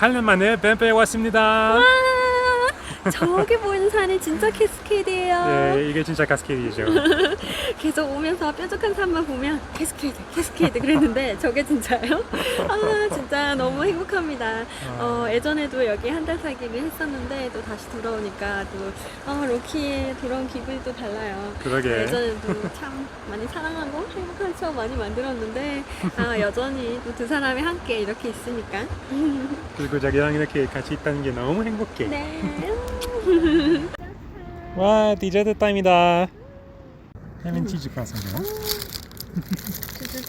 8년 만에 뱀페에 왔습니다. 와, 저기 보이는 산이 진짜 캐스케이드예요. 네, 이게 진짜 가스케이드죠. 계속 오면서 뾰족한 산만 보면 캐스케이드, 캐스케이드 그랬는데 저게 진짜요? 아, 진짜 너무 행복합니다. 어, 예전에도 여기 한 달 살기를 했었는데 또 다시 돌아오니까 또 어, 로키에 돌아온 기분이 또 달라요. 그러게. 예전에도 참 많이 사랑하고 행복한 추억 많이 만들었는데 아, 여전히 또 두 사람이 함께 이렇게 있으니까 그리고 자기랑 이렇게 같이 있다는 게 너무 행복해. 네. 와, 디저트 타임이다. 해면 치즈.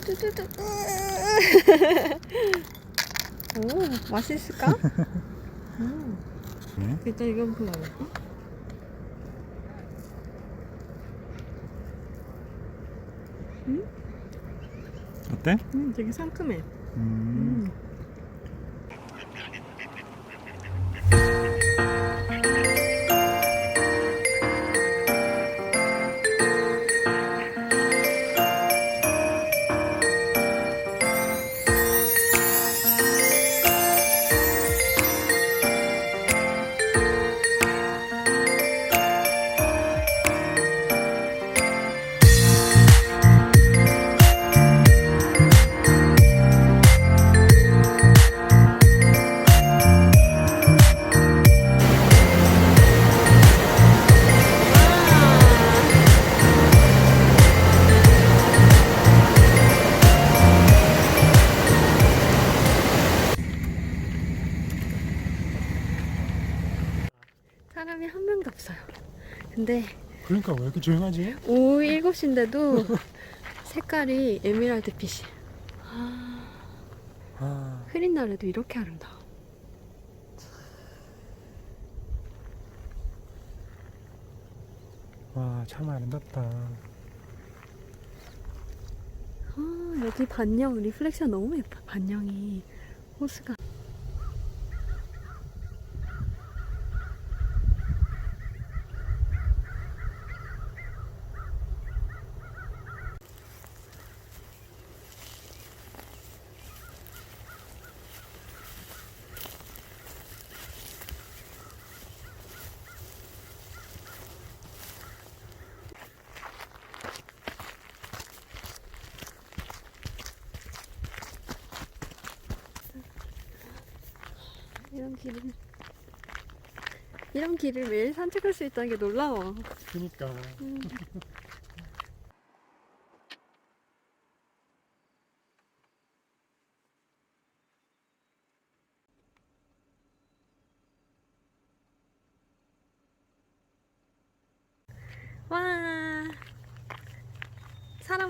두두두두두. 오, 맛있을까? 음. 네? 일단 이건 불러요. 어때? 음, 되게 상큼해. 음. 사 근데 그러니까 왜 이렇게 조용하지? 오후 7시인데도 색깔이 에메랄드 빛이. 아, 흐린 날에도 이렇게 아름다워. 와, 참 아름답다. 아, 여기 반영 리플렉션 너무 예뻐. 반영이 호수가. 이런 길을 이런 길을 매일 산책할 수 있다는 게 놀라워. 그니까. 와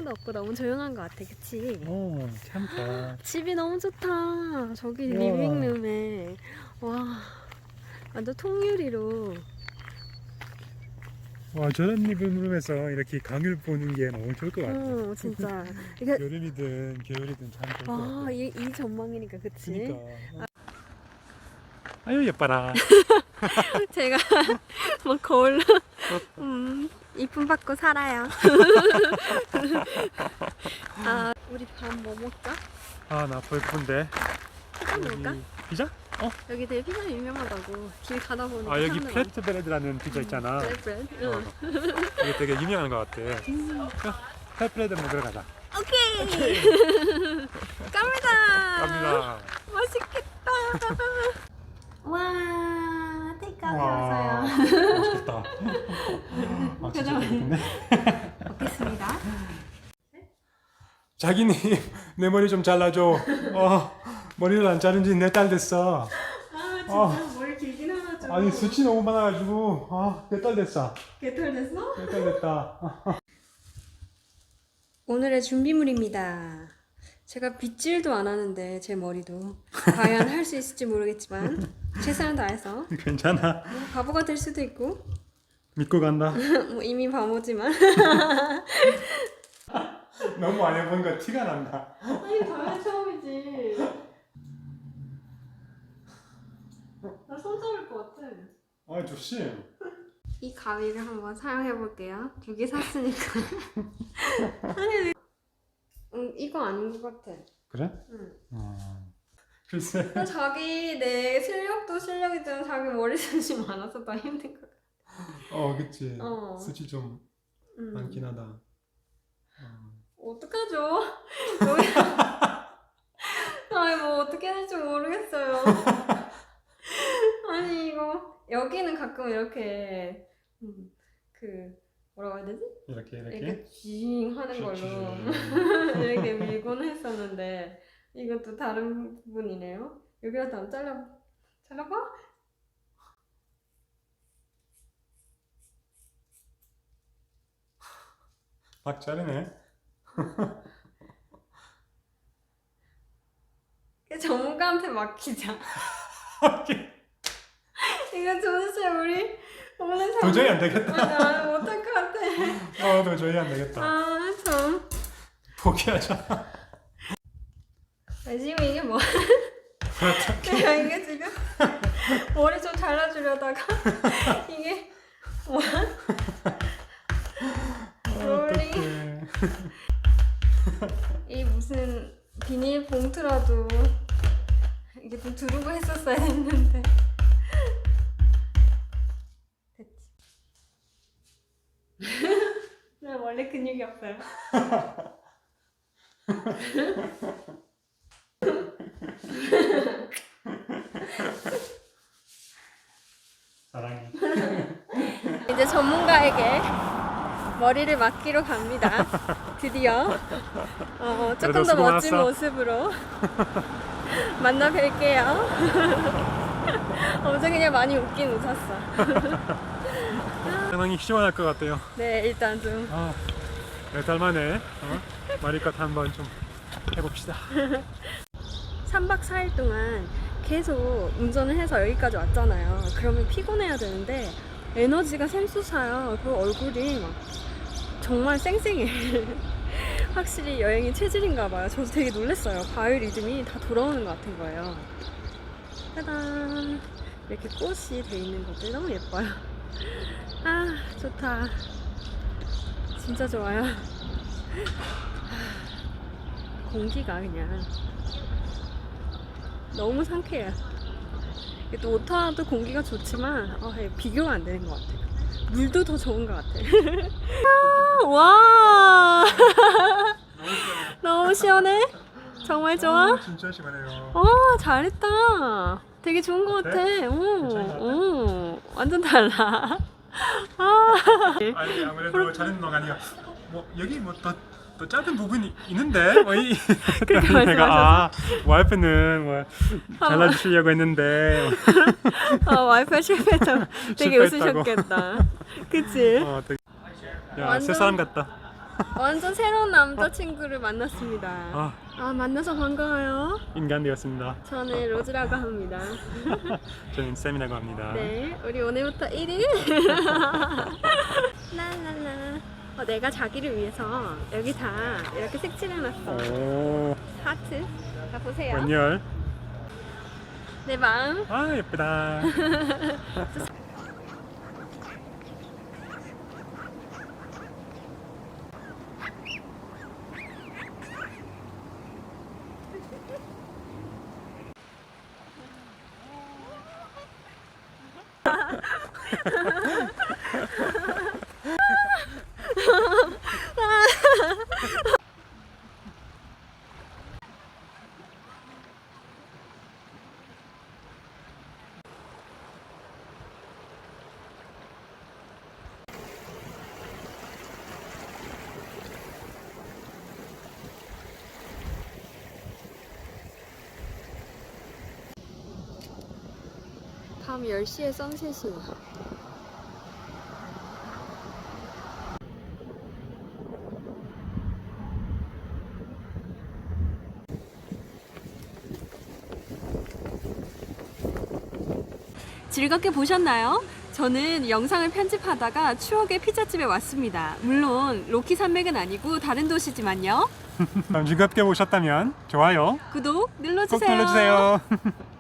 사람도 없고 너무 조용한 것 같아, 그치? 오, 참 좋아. 집이 너무 좋다. 저기 우와. 리빙룸에 와 완전 통유리로 와, 저런 리빙룸에서 이렇게 강을 보는 게 너무 좋을 것 같아. 어 진짜 이게 여름이든 겨울이든 참 좋을 것 같아. 아이 이 전망이니까 그치? 그니까. 아유, 예뻐라. 제가 뭐 거울로 음, 이쁨 받고 살아요. 아 우리 밥 뭐 먹자? 아, 나 배고픈데. 피자 먹을까? 피자? 어? 여기 되게 피자 유명하다고 길 가다 보니까 아, 여기 사람들 플랫 브레드라는 피자 있잖아. 많아. 브레드, 어. 응. 이게 되게 유명한 것 같아. 플랫 브레드 먹으러 가자. 오케이. 갑니다. 갑니다. 맛있겠다. 와, 와. 맛있겠다. 아, 진짜 배고픈데? 먹겠습니다. 자기님, 내 머리 좀 잘라줘. 어, 머리를 안 자른 지네달 됐어. 아, 어. 머리 길긴 하죠. 아니, 수치 너무 많아가지고, 아, 몇달 됐어. 개털 됐어? 몇달 됐다. 오늘의 준비물입니다. 제가 빗질도 안 하는데 제 머리도 과연 할 수 있을지 모르겠지만 최선을 다해서 괜찮아. 뭐 바보가 될 수도 있고 믿고 간다. 뭐 이미 바보지만 너무 안 해보니까 티가 난다. 아니 당연히 처음이지. 나 손 잡을 것 같아. 아, 조심. 이 가위를 한번 사용해 볼게요. 두 개 샀으니까. 아니, 음, 이거 아닌 것 같아. 그래? 응. 어. 글쎄. 자기 내 실력도 실력이지만 자기 머리숱이 많아서 더 힘든 것 같아. 어, 그치. 어. 수치 좀 음. 많긴 하다. 어. 어떡하죠? 여기 아니 뭐 어떻게 해야 될지 모르겠어요. 아니 이거 여기는 가끔 이렇게 음, 그 뭐라고 해야 되지? 이렇게 이렇게. 이렇게 쥐잉 하는 걸로 쥐- 이렇게 밀곤 했었는데 이것도 다른 부분이네요. 여기라도 한번 잘라 잘라봐. 막 자르네. 그 전문가한테 맡기자. 이거 도대체 우리 오늘 장- 도저히 안 되겠다. 아, 나 못할 것 같아. 어, 도저히 안 되겠다. 아 참. 포기하자. 아, 지금 이게 뭐? 내가 이게 지금 머리 좀 잘라주려다가 이게 뭐? 롤링 어떡해. 이 무슨 비닐 봉투라도 이게 좀 두르고 했었어야 했는데 원래 근육이 없어요. 사랑해. 이제 전문가에게 머리를 맡기러 갑니다. 드디어 어, 조금 그래도 더 수고 멋진 많았어. 모습으로 만나 뵐게요. 어제 그냥 많이 웃긴 웃었어. 상당히 시원할 것 같아요. 네, 일단 좀 아, 몇달 만에 어? 머리컷 한번 좀 해봅시다. 3박 4일 동안 계속 운전을 해서 여기까지 왔잖아요. 그러면 피곤해야 되는데 에너지가 샘솟아요. 그 얼굴이 막 정말 쌩쌩해. 확실히 여행이 체질인가 봐요. 저도 되게 놀랐어요. 바이오 리듬이 다 돌아오는 것 같은 거예요. 짜잔. 이렇게 꽃이 돼 있는 것들 너무 예뻐요. 아, 좋다. 진짜 좋아요. 공기가 그냥 너무 상쾌해요. 또 오타도 공기가 좋지만 어, 예, 비교가 안 되는 것 같아요. 물도 더 좋은 것 같아요. 아, 와 너무 시원해? 정말 좋아? 어, 진짜 시원해요. 어 잘했다. 되게 좋은 것 같아. 오, 것 같아? 오, 완전 달라. 아, 아니 아무래도 자른 동 아니야. 뭐 여기 뭐더 더 짧은 부분이 있는데 뭐 이. 그렇게 내가 아 와이프는 뭐 잘라주시려고 했는데 어, 와이프가 실패했다고 되게 실패했다고. 웃으셨겠다. 그치? 어, 되게 야, 완전- 새 사람 같다. 완전 새로운 남자친구를 만났습니다. 아, 아, 만나서 반가워요. 인간 되었습니다. 저는 로즈라고 합니다. 저는 쌤이라고 합니다. 네, 우리 오늘부터 1일. 랄랄라. 어, 내가 자기를 위해서 여기 다 이렇게 색칠해놨어. 오, 하트. 자, 보세요. 원열. 내 마음. 아, 예쁘다. 밤 10시에 선셋이야. 즐겁게 보셨나요? 저는 영상을 편집하다가 추억의 피자집에 왔습니다. 물론 로키 산맥은 아니고 다른 도시지만요. 즐겁게 보셨다면 좋아요 구독 꼭 눌러주세요. 눌러주세요. 안녕.